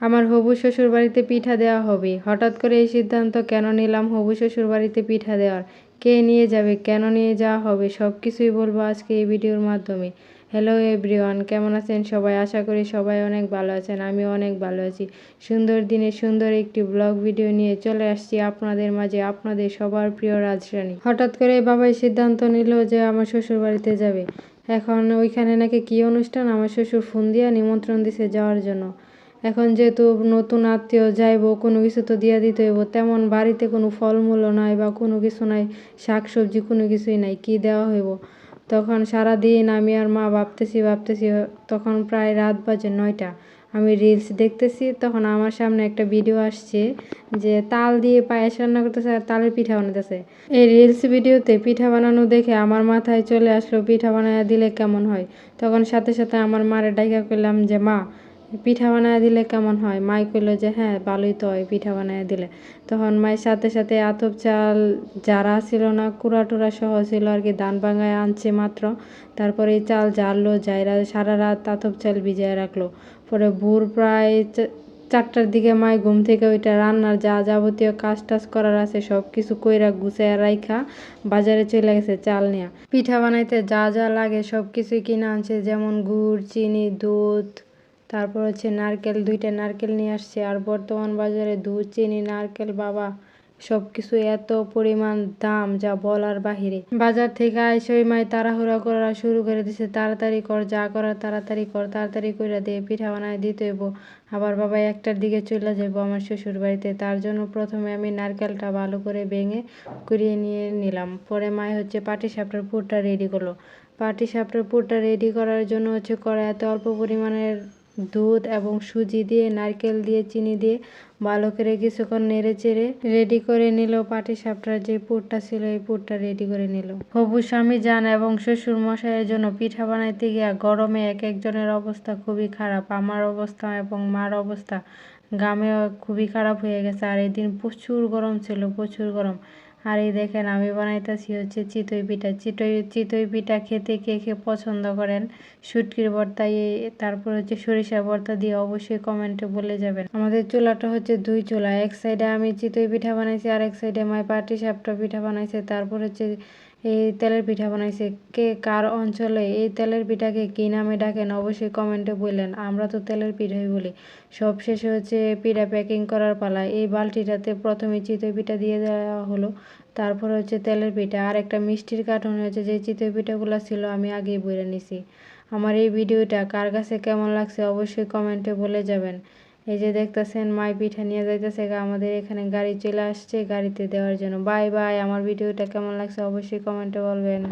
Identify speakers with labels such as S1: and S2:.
S1: আমার হবু শ্বশুর বাড়িতে পিঠা দেওয়া হবে। হঠাৎ করে এই সিদ্ধান্ত, কেন নিলাম হবু শ্বশুর বাড়িতে পিঠা দেওয়ার? কে নিয়ে যাবে, কেন নিয়ে যাওয়া হবে সব কিছুই বলব আজকে এই ভিডিওর মাধ্যমে। হ্যালো এভরিওয়ান কেমন আছেন সবাই? আশা করি সবাই অনেক ভালো আছেন আমি অনেক ভালো আছি। সুন্দর দিনে সুন্দর একটি ব্লগ ভিডিও নিয়ে চলে আসছি আপনাদের মাঝে, আপনাদের সবার প্রিয় রাজরানী। হঠাৎ করে বাবাই সিদ্ধান্ত নিল যে আমার শ্বশুর বাড়িতে যাবে। এখন ওইখানে নাকি কী অনুষ্ঠান? আমার শ্বশুর ফোন দিয়ে নিমন্ত্রণ দিছে যাওয়ার জন্য। এখন যেহেতু নতুন আত্মীয় যাইব, কোনো কিছু তো দিয়া দিতে হইব। তেমন বাড়িতে কোনো ফলমূলও নাই বা কোনো কিছু নাই শাক সবজি কোনো কিছুই নাই, কি দেওয়া হইব? তখন সারা দিন আমি আর মা ভাবতেছি ভাবতেছি তখন প্রায় রাত বাজে নয়টা। আমি রিলস দেখতেছি, তখন আমার সামনে একটা ভিডিও আসছে যে তাল দিয়ে পায়েস রান্না করতেছে আর তালের পিঠা বানাতেছে এই রিলস ভিডিওতে পিঠা বানানো দেখে আমার মাথায় চলে আসলো, পিঠা বানায় দিলে কেমন হয়? তখন সাথে সাথে আমার মারে ডাইকা করলাম যে, মা পিঠা বানায় দিলে কেমন হয়? মাই কইলো যে হ্যাঁ ভালোই তো হয় পিঠা বানায় দিলে। তখন মায়ের সাথে সাথে আতপ চাল যারা ছিল না কুড়া টুরা সহ ছিল আর কি, ধান ভাঙায় আনছে মাত্র। তারপরে এই চাল জারলো যাইরা সারা রাত আতপ চাল ভিজায় রাখল। পরে ভোর প্রায় চারটার দিকে মায় ঘুম থেকে ওইটা রান্নার যা যাবতীয় কাজ টাজ করার আছে সব কিছু কইরা গুছাইয়া রাইখা বাজারে চলে গেছে চাল নেয়া। পিঠা বানাইতে যা যা লাগে সব কিছুই কিনে আনছে, যেমন গুড়, চিনি, দুধ তারপর হচ্ছে নারকেল, দুইটা নারকেল নিয়ে আসছে। আর বর্তমান বাজারে দুধ, চিনি, নারকেল, বাবা সব কিছু এত পরিমাণ দাম যা বলার বাহিরে। বাজার থেকে আইসে ওই মাই তাড়াহুড়া করা শুরু করে দিছে। তাড়াতাড়ি কর, যা করার তাড়াতাড়ি কর, তাড়াতাড়ি করে দিয়ে পিঠা বানায় দিতে হইব। আবার বাবা একটার দিকে চলে যাব আমার শ্বশুর বাড়িতে তার জন্য প্রথমে আমি নারকেলটা ভালো করে ভেঙে কুড়িয়ে নিয়ে নিলাম। পরে মায় হচ্ছে পাটি সাপটার পুরটা রেডি করল। পাটি সাপটার পুরটা রেডি করার জন্য হচ্ছে কড়াইতে অল্প পরিমাণের দুধ এবং সুজি দিয়ে, নারকেল দিয়ে, চিনি দিয়ে ভালো করে কিছুক্ষণ নেড়ে চেড়ে রেডি করে নিল। পাটি সাপটার যে পুরটা ছিল, এই পুরটা রেডি করে নিল। হবু স্বামী যান এবং শ্বশুর মশাইয়ের জন্য পিঠা বানাইতে গিয়া গরমে এক একজনের অবস্থা খুবই খারাপ। আমার অবস্থা এবং মার অবস্থা গ্রামে খুবই খারাপ হয়ে গেছে। আর এই দিন প্রচুর গরম ছিল, প্রচুর গরম। আর এই দেখেন আমি বানাইতেছি হচ্ছে চিতই পিঠা। চিতই চিতই পিঠা খেতে কে কে পছন্দ করেন, শুটকির ভর্তা তারপর হচ্ছে সরিষা ভর্তা দিয়ে অবশ্যই কমেন্টে বলে যাবেন। আমাদের চুলাটা হচ্ছে দুই চুলা, এক সাইডে আমি চিতই পিঠা বানাইছি আর এক সাইডে মাই পাটি সাপটা পিঠা বানাইছে। তারপর হচ্ছে এই তেলের পিঠা বানাইছে। কে কার অঞ্চলে এই তেলের পিঠাকে কী নামে ডাকেন অবশ্যই কমেন্টে বললেন। আমরা তো তেলের পিঠাই বলি। সব শেষে হচ্ছে পিঠা প্যাকিং করার পালা। এই বালতিটাতে প্রথমে চিতই পিঠা দিয়ে দেওয়া হলো, তারপর হচ্ছে তেলের পিঠা। আর একটা মিষ্টির কার্টন হয়েছে, যে চিতই পিঠাগুলো ছিল আমি আগেই বলে নিছি। আমার এই ভিডিওটা কার কাছে কেমন লাগছে অবশ্যই কমেন্টে বলে যাবেন। এই যে দেখতেছেন মাই পিঠা নিয়ে যাইতেছে আমাদের এখানে গাড়ি চলে আসছে, গাড়িতে দেওয়ার জন্য। বাই বাই, আমার ভিডিওটা কেমন লাগছে অবশ্যই কমেন্টে বলবেন।